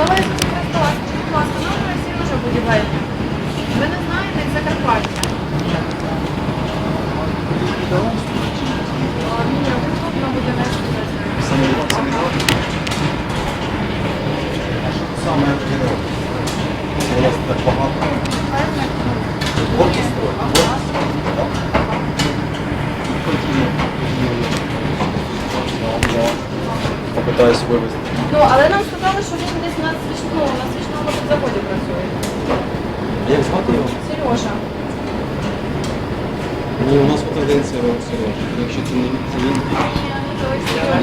Христова, скажіть, будь ласка, номер Сережа Будівель. Ви не знаєте Закарпаття? Ні, ви. Саме? У так багато. Попитаюсь вивезти. Ну, але нам сказали, що десь на свічному, на свічному заводі працює. Як звати його? Сережа. Ні, у нас один Сереж. Сереж. Якщо це не це він,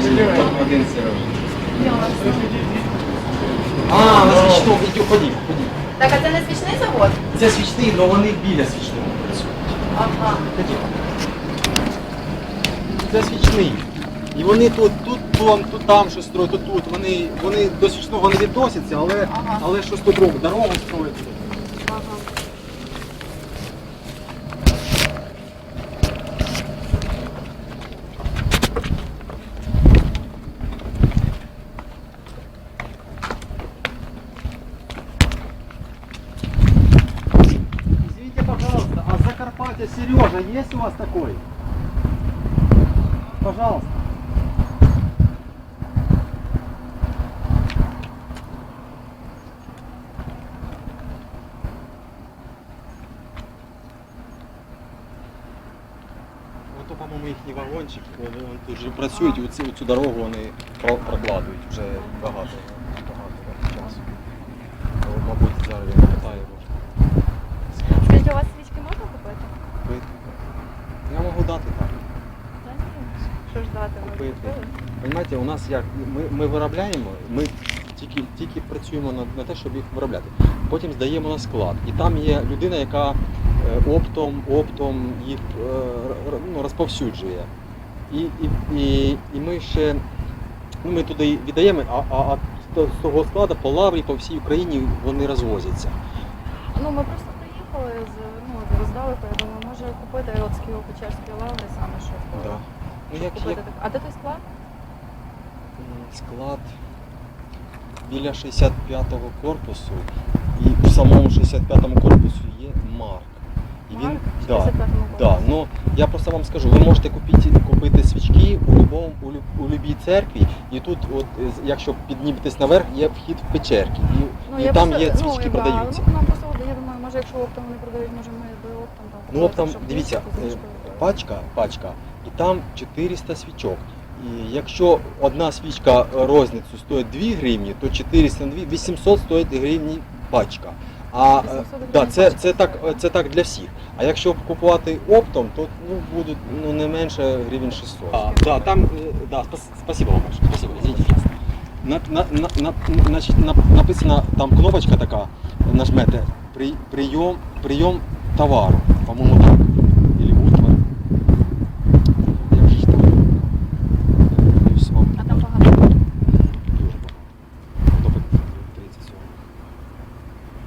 Сережа. один. А, на свічному, ходіть, ходіть. Так, а це не свічний завод? Це свічний, але вони біля свічного працюють. Ага. Ходіть. Це свічний. І вони тут, тут, тут, тут там щось строять, тут, тут. Вони, вони до свічного не відносяться, але, Ага. але щось тут роблять. Дорогу строять. Ага. Извините, пожалуйста, а Закарпатье Сережа есть у вас такой? Пожалуйста. Ото, по-моєму, їхній вагончик, вони тут вже працюють, і оцю, оцю дорогу вони про- прокладують вже багато, багато часу. То, Мабуть, зараз питає, може. Скажіть, у вас свічки можна купити? Купити. Я можу дати так. Та ні. Що ж дати? Купити. Понимаєте, у нас як ми, ми виробляємо, ми тільки, тільки працюємо на, на те, щоб їх виробляти. Потім здаємо на склад. І там є людина, яка е, оптом, оптом їх е, ну, розповсюджує. І, і, і, і ми ще ну, ми туди віддаємо, а, а, а з того складу по лаврі по всій Україні вони розвозяться. Ну, ми просто приїхали з ну, роздалеку, я думаю, може купити от з Києво-Печерської лаври саме, щоб Да. Ну, як, як. А де той склад? склад біля 65-го корпусу, і в самому 65-му корпусу є Марк. І він, Марк? да, 65-му да, ну, я просто вам скажу, ви можете купити, купити свічки у, любому, у, люб- у любій церкві, і тут, от, е, з- якщо підніметесь наверх, є вхід в печерки, і, Ну, і я там просто- є свічки якби, продаються. Ну, нам просто, от, я думаю, може, якщо оптом вони продають, може ми би оптом там Ну, купили, оптом, щоб дивіться, е, пачка, пачка, і там 400 свічок. І якщо одна свічка розницю стоїть 2 гривні, то 400 на 2, 800 стоїть гривні пачка. А е, 800 да, це, це, так, це так для всіх. А якщо купувати оптом, то ну, будуть ну, не менше гривень 600. А, да, там, е, да, спас- спасибо вам большое, спасибо. На, на, на, на, значить, на, написана там кнопочка така, нажмете при, прийом, прийом товару, по-моєму так. Или утвар. Як же ж там? І все. А там багато. Дуже багато. Кнопок 37.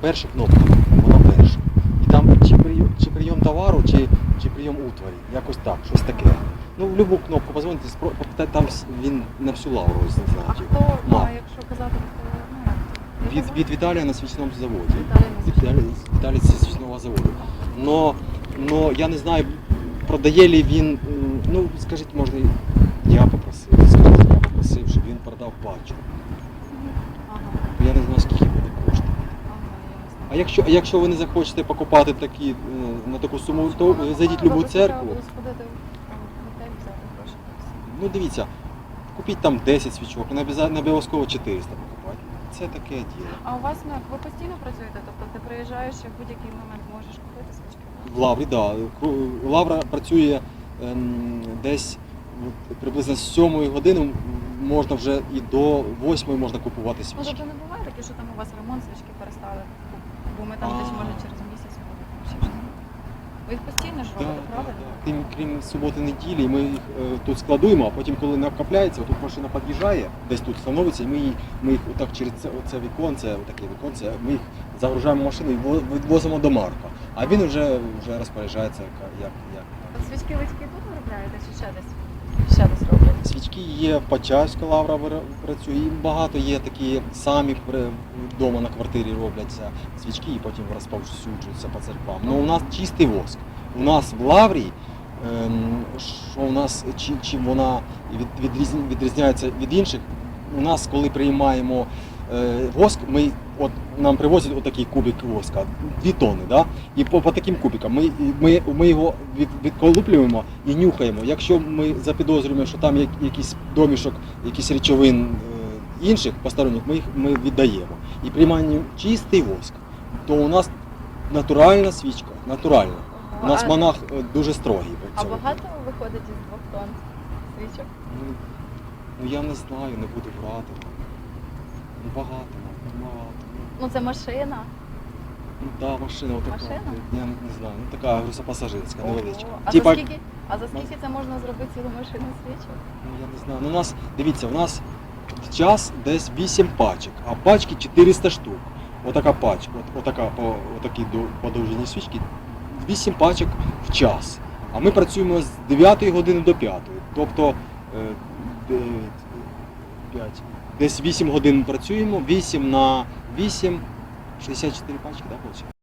Перша кнопка, вона перша. І там чи прийом, чи прийом товару, чи, чи прийом утварі. Якось так, щось таке. Ну, в будь-яку кнопку позвоните, там він на всю лавру ось А хто, якщо казати, то ну, Від, від Віталія на свічному заводі. Віталій зі свічного заводу. Но, но я не знаю, продає ли він, ну скажіть, можна, я попросив, скажіть, я попросив, щоб він продав пачку. Ага, я не знаю, скільки буде коштувати. ага, ясно. А якщо, а якщо ви не захочете покупати такі, е, на таку суму, то зайдіть в будь-яку церкву. Ну дивіться, купіть там 10 свічок, не обяза- не обов'язково 400 покупати. Це таке діло. А у вас ну, ви постійно працюєте? Тобто ти приїжджаєш і в будь-який момент можеш купити свічки? В Лаврі, так. Да. Кру- Лавра працює ем, десь приблизно з 7 години м, можна вже і до 8 можна купувати Ну, свічки. тобто не буває таке, що там у вас ремонт свічки перестали, бо ми там десь може через місяць не. Ви їх постійно ж робите, правильно? да. Крім, суботи неділі, ми їх е, тут складуємо, а потім, коли накопляється, тут машина під'їжджає, десь тут становиться, і ми, її- ми їх отак через це, оце віконце, отаке віконце, ми їх загружаємо в машину і во- відвозимо до Марка. А він вже, вже розпоряджається, як, як, як. Свічки ви тільки тут виробляєте чи ще десь? Ще не зроблять. Свічки є, Пачаська лавра працює, і багато є такі самі вдома на квартирі робляться свічки і потім розповсюджуються по церквам. Ну у нас чистий воск. У нас в лаврі, ем, що у нас чим, вона від, відрізняється від інших, у нас, коли приймаємо воск, ми от нам привозять отакий кубик воска, дві тони, да? і по, по таким кубикам ми, ми, ми його від, відколуплюємо і нюхаємо. Якщо ми запідозрюємо, що там є якийсь домішок, якийсь речовин е, інших посторонніх, ми їх ми віддаємо. І приймаємо чистий воск, то у нас натуральна свічка, натуральна. У нас монах е, дуже строгий. по а багато виходить із двох тонн свічок? Ну, ну я не знаю, не буду брати. Ну багато, ну, багато. Ну, Ну це машина. Ну да, машина отака. Машина? Я не, не знаю. Ну така грузопасажирська, невеличка. А Типа, за скільки? А за скільки це можна зробити цілу машину свічок? ну я не знаю. Ну у нас, дивіться, у нас в час десь 8 пачок, а пачки 400 штук. Отака пачка, от, отака по отакій до- по довжині свічки, 8 пачок в час. А ми працюємо з 9 години до 5. Тобто е, 9, 5, десь 8 годин працюємо, 8 на 8, 64 пачки, так, виходить?